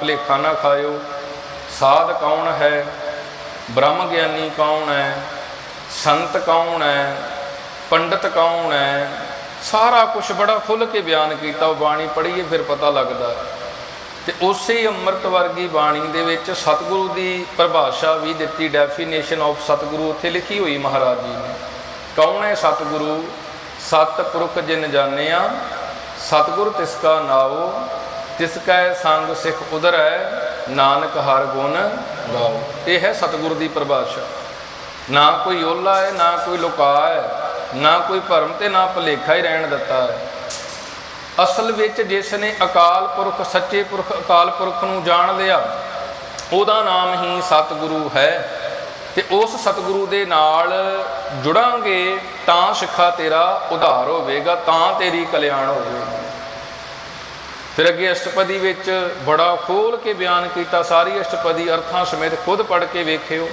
ਭਲੇਖਾ ਨਾ ਖਾਇਓ। ਸਾਧ ਕੌਣ ਹੈ? ਬ੍ਰਹਮ ਗਿਆਨੀ ਕੌਣ ਹੈ? ਸੰਤ ਕੌਣ ਹੈ? ਪੰਡਤ ਕੌਣ ਹੈ? ਸਾਰਾ ਕੁਝ ਬੜਾ ਖੁੱਲ ਕੇ ਬਿਆਨ ਕੀਤਾ, ਉਹ ਬਾਣੀ ਪੜ੍ਹੀਏ ਫਿਰ ਪਤਾ ਲੱਗਦਾ। ਹੈ। ਤੇ ਉਸੇ ਅੰਮ੍ਰਿਤ ਵਰਗੀ ਬਾਣੀ ਦੇ ਵਿੱਚ ਸਤਿਗੁਰੂ ਦੀ ਪਰਿਭਾਸ਼ਾ ਵੀ ਦਿੱਤੀ ਡੈਫੀਨੇਸ਼ਨ ਆਫ ਸਤਿਗੁਰੂ ਉੱਥੇ ਲਿਖੀ ਹੋਈ ਮਹਾਰਾਜ ਜੀ ਨੇ। ਕੌਣ ਹੈ ਸਤਿਗੁਰੂ? ਸਤ ਪੁਰਖ ਜਿਨ ਜਾਣਿਆ, ਸਤਿਗੁਰ ਤਿਸ ਕਾ ਨਾਉ ਤਿਸ ਕੈ ਸੰਗ ਸਿੱਖ ਉਦਰੈ ਨਾਨਕ ਹਰ ਗੁਣ ਗਾਓ। ਇਹ ਹੈ ਸਤਿਗੁਰੂ ਦੀ ਪਰਿਭਾਸ਼ਾ। ਨਾ ਕੋਈ ਓਲਾ ਹੈ, ਨਾ ਕੋਈ ਲੁਕਾ ਹੈ, ਨਾ ਕੋਈ ਭਰਮ ਤੇ ਨਾ ਭਲੇਖਾ ਹੀ ਰਹਿਣ ਦਿੱਤਾ ਹੈ। ਅਸਲ ਵਿੱਚ ਜਿਸ ਨੇ ਅਕਾਲ ਪੁਰਖ, ਸੱਚੇ ਪੁਰਖ, ਅਕਾਲ ਪੁਰਖ ਨੂੰ ਜਾਣ ਲਿਆ, ਉਹਦਾ ਨਾਮ ਹੀ ਸਤਿਗੁਰੂ ਹੈ। ਤੇ ਉਸ ਸਤਿਗੁਰੂ ਦੇ ਨਾਲ ਜੁੜਾਂਗੇ, ਤਾਂ ਸਿੱਖਾ ਤੇਰਾ ਉਧਾਰ ਹੋਵੇਗਾ, ਤਾਂ ਤੇਰੀ ਕਲਿਆਣ ਹੋਵੇਗੀ। ਫਿਰ ਅੱਗੇ ਅਸ਼ਟਪਦੀ ਵਿੱਚ ਬੜਾ ਖੋਲ ਕੇ ਬਿਆਨ ਕੀਤਾ, ਸਾਰੀ ਅਸ਼ਟਪਦੀ ਅਰਥਾਂ ਸਮੇਤ ਖੁਦ ਪੜ੍ਹ ਕੇ ਵੇਖਿਓ।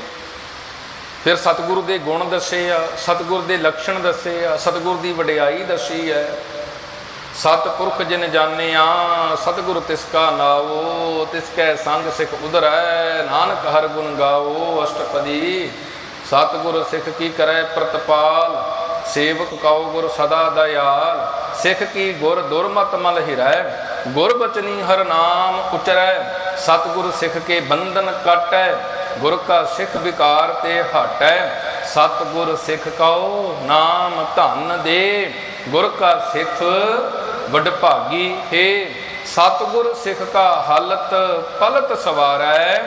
ਫਿਰ ਸਤਿਗੁਰੂ ਦੇ ਗੁਣ ਦੱਸੇ ਆ, ਸਤਿਗੁਰ ਦੇ ਲੱਛਣ ਦੱਸੇ ਆ, ਸਤਿਗੁਰ ਦੀ ਵਡਿਆਈ ਦੱਸੀ ਹੈ ਸਤਿਪੁਰਖ ਜਿਨ ਜਾਣਿਆ, ਸਤਿਗੁਰ ਤਿਸ ਕਾ ਨਾਵੋ, ਤਿਸ ਕੈ ਸੰਗ ਸਿੱਖ ਉਦਰੈ ਨਾਨਕ ਹਰ ਗੁਣ ਗਾਓ ਅਸ਼ਟਪਦੀ। ਸਤਿਗੁਰ ਸਿੱਖ ਕੀ ਕਰੈ ਪ੍ਰਤਪਾਲ, ਸੇਵਕ ਕਉ ਗੁਰ ਸਦਾ ਦਇਆਲ, ਸਿੱਖ ਕੀ ਗੁਰ ਦੁਰਮਤ ਮਲ ਹਿਰੈ। ਗੁਰਬਚਨੀ ਹਰ ਨਾਮ ਉਚਰੈ, ਸਤਿਗੁਰ ਸਿੱਖ ਕੇ ਬੰਧਨ ਕਟੈ, ਗੁਰ ਕਾ ਸਿੱਖ ਵਿਕਾਰ ਤੇ ਹਟੈ, ਸਤਿਗੁਰ ਸਿੱਖ ਕਉ ਨਾਮ ਧਨ ਦੇ, ਗੁਰ ਕਾ ਸਿੱਖ ਵਡ ਭਾਗੀ ਹੈ, ਸਤਿਗੁਰ ਸਿੱਖ ਕਾ ਹਾਲਤ ਪਲਤ ਸਵਾਰੈ,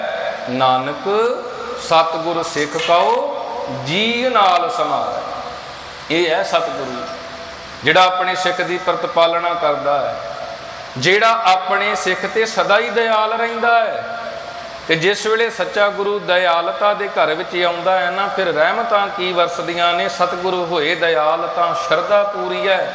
ਨਾਨਕ ਸਤਿਗੁਰ ਸਿੱਖ ਕਉ ਜੀ ਨਾਲ ਸਮਾਰੈ। ਇਹ ਹੈ ਸਤਿਗੁਰੂ, ਜਿਹੜਾ ਆਪਣੇ ਸਿੱਖ ਦੀ ਪ੍ਰਤਪਾਲਣਾ ਕਰਦਾ ਹੈ। ਜਿਹੜਾ ਆਪਣੇ ਸਿੱਖ ਤੇ ਸਦਾ ਹੀ ਦਇਆਲ ਰਹਿੰਦਾ ਹੈ ਤੇ ਜਿਸ ਵੇਲੇ ਸੱਚਾ ਗੁਰੂ ਦਇਆਲਤਾ ਦੇ ਘਰ ਵਿੱਚ ਆਉਂਦਾ ਹੈ ਨਾ, ਫਿਰ ਰਹਿਮਤਾਂ ਕੀ ਵਰਸਦੀਆਂ ਨੇ? ਸਤਿਗੁਰੂ ਹੋਏ ਦਇਆਲ ਤਾਂ ਸ਼ਰਧਾ ਪੂਰੀ ਹੈ।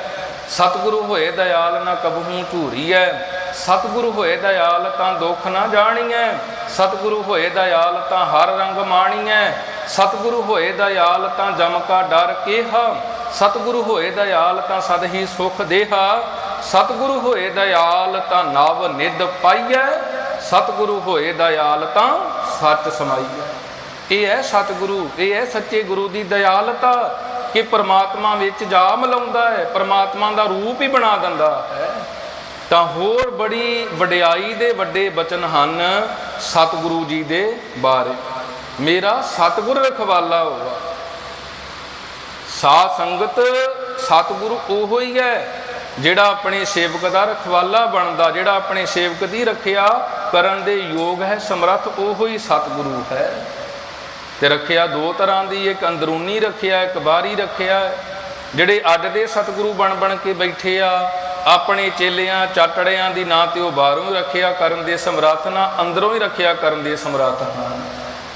ਸਤਿਗੁਰੂ ਹੋਏ ਦਇਆਲ ਨਾ ਕਬਹੂ ਝੂਰੀ ਹੈ। ਸਤਿਗੁਰੂ ਹੋਏ ਦਇਆਲ ਤਾਂ ਦੁੱਖ ਨਾ ਜਾਣੀਐ। ਸਤਿਗੁਰੂ ਹੋਏ ਦਇਆਲ ਤਾਂ ਹਰ ਰੰਗ ਮਾਣੀਐ। ਸਤਿਗੁਰੂ ਹੋਏ ਦਇਆਲ ਤਾਂ ਜਮ ਕਾ ਡਰ ਕੇਹਾ। ਸਤਿਗੁਰੂ ਹੋਏ ਦਇਆਲ ਤਾਂ ਸਦ ਹੀ ਸੁਖ ਦੇਹਾ। ਸਤਿਗੁਰੂ ਹੋਏ ਦਇਆਲ ਤਾਂ ਨਵ ਨਿਧ ਪਾਈਐ, ਸਤਿਗੁਰੂ ਹੋਏ ਦਇਆਲ ਤਾਂ ਸੱਚ ਸਮਾਈਐ ਇਹ ਹੈ ਸਤਿਗੁਰੂ, ਇਹ ਹੈ ਸੱਚੇ ਗੁਰੂ ਦੀ ਦਇਆਲਤਾ ਕਿ ਪ੍ਰਮਾਤਮਾ ਵਿੱਚ ਜਾ ਮਿਲਾਉਂਦਾ ਹੈ, ਪਰਮਾਤਮਾ ਦਾ ਰੂਪ ਹੀ ਬਣਾ ਦਿੰਦਾ ਹੈ। ਤਾਂ ਹੋਰ ਬੜੀ ਵਡਿਆਈ ਦੇ ਵੱਡੇ ਬਚਨ ਹਨ ਸਤਿਗੁਰੂ ਜੀ ਦੇ ਬਾਰੇ। ਮੇਰਾ ਸਤਿਗੁਰ ਰਖਵਾਲਾ ਹੋਵਾ ਸਾਧ ਸੰਗਤ, ਸਤਿਗੁਰੂ ਉਹ ਹੀ ਹੈ ਜਿਹੜਾ ਆਪਣੇ ਸੇਵਕ ਦਾ ਰਖਵਾਲਾ ਬਣਦਾ, ਜਿਹੜਾ ਆਪਣੇ ਸੇਵਕ ਦੀ ਰੱਖਿਆ ਕਰਨ ਦੇ ਯੋਗ ਹੈ, ਸਮਰੱਥ ਉਹੋ ਹੀ ਸਤਿਗੁਰੂ ਹੈ। ਤੇ ਰੱਖਿਆ ਦੋ ਤਰ੍ਹਾਂ ਦੀ, ਇੱਕ ਅੰਦਰੂਨੀ ਰੱਖਿਆ, ਇੱਕ ਬਾਹਰੀ ਰੱਖਿਆ। ਜਿਹੜੇ ਅੱਡ ਦੇ ਸਤਿਗੁਰੂ ਬਣ ਬਣ ਕੇ ਬੈਠੇ ਆ, ਆਪਣੇ ਚੇਲਿਆਂ, ਚਾਟੜਿਆਂ ਦੀ ਨਾ ਤੇ ਉਹ ਬਾਹਰੋਂ ਹੀ ਰੱਖਿਆ ਕਰਨ ਦੇ ਸਮਰੱਥ ਨਾ, ਅੰਦਰੋਂ ਹੀ ਰੱਖਿਆ ਕਰਨ ਦੇ ਸਮਰੱਥ ਹਨ।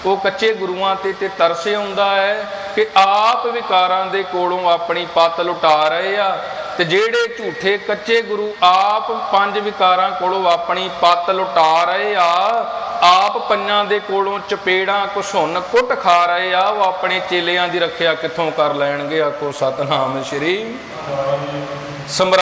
ਉਹ ਕੱਚੇ ਗੁਰੂਆਂ ਤੇ ਤੇ ਤਰਸ ਆਉਂਦਾ ਹੈ ਕਿ ਆਪ ਵਿਕਾਰਾਂ ਦੇ ਕੋਲੋਂ ਆਪਣੀ ਪੱਤ ਲੁਟਾ ਰਹੇ ਆ ਤੇ ਜਿਹੜੇ ਝੂਠੇ ਕੱਚੇ ਗੁਰੂ ਆਪ ਪੰਜ ਵਿਕਾਰਾਂ ਕੋਲੋਂ ਆਪਣੀ ਪੱਤ ਲੁਟਾ ਰਹੇ ਆ, ਆਪ ਪੰਜਾਂ ਦੇ ਕੋਲੋਂ ਚਪੇੜਾਂ ਘੁਸੁੰਨ ਕੁੱਟ ਖਾ ਰਹੇ ਆ, ਉਹ ਆਪਣੇ ਚੇਲਿਆਂ ਦੀ ਰੱਖਿਆ ਕਿੱਥੋਂ ਕਰ ਲੈਣਗੇ? ਆਖੋ ਸਤਨਾਮ ਸ਼੍ਰੀ। ਸਮਰ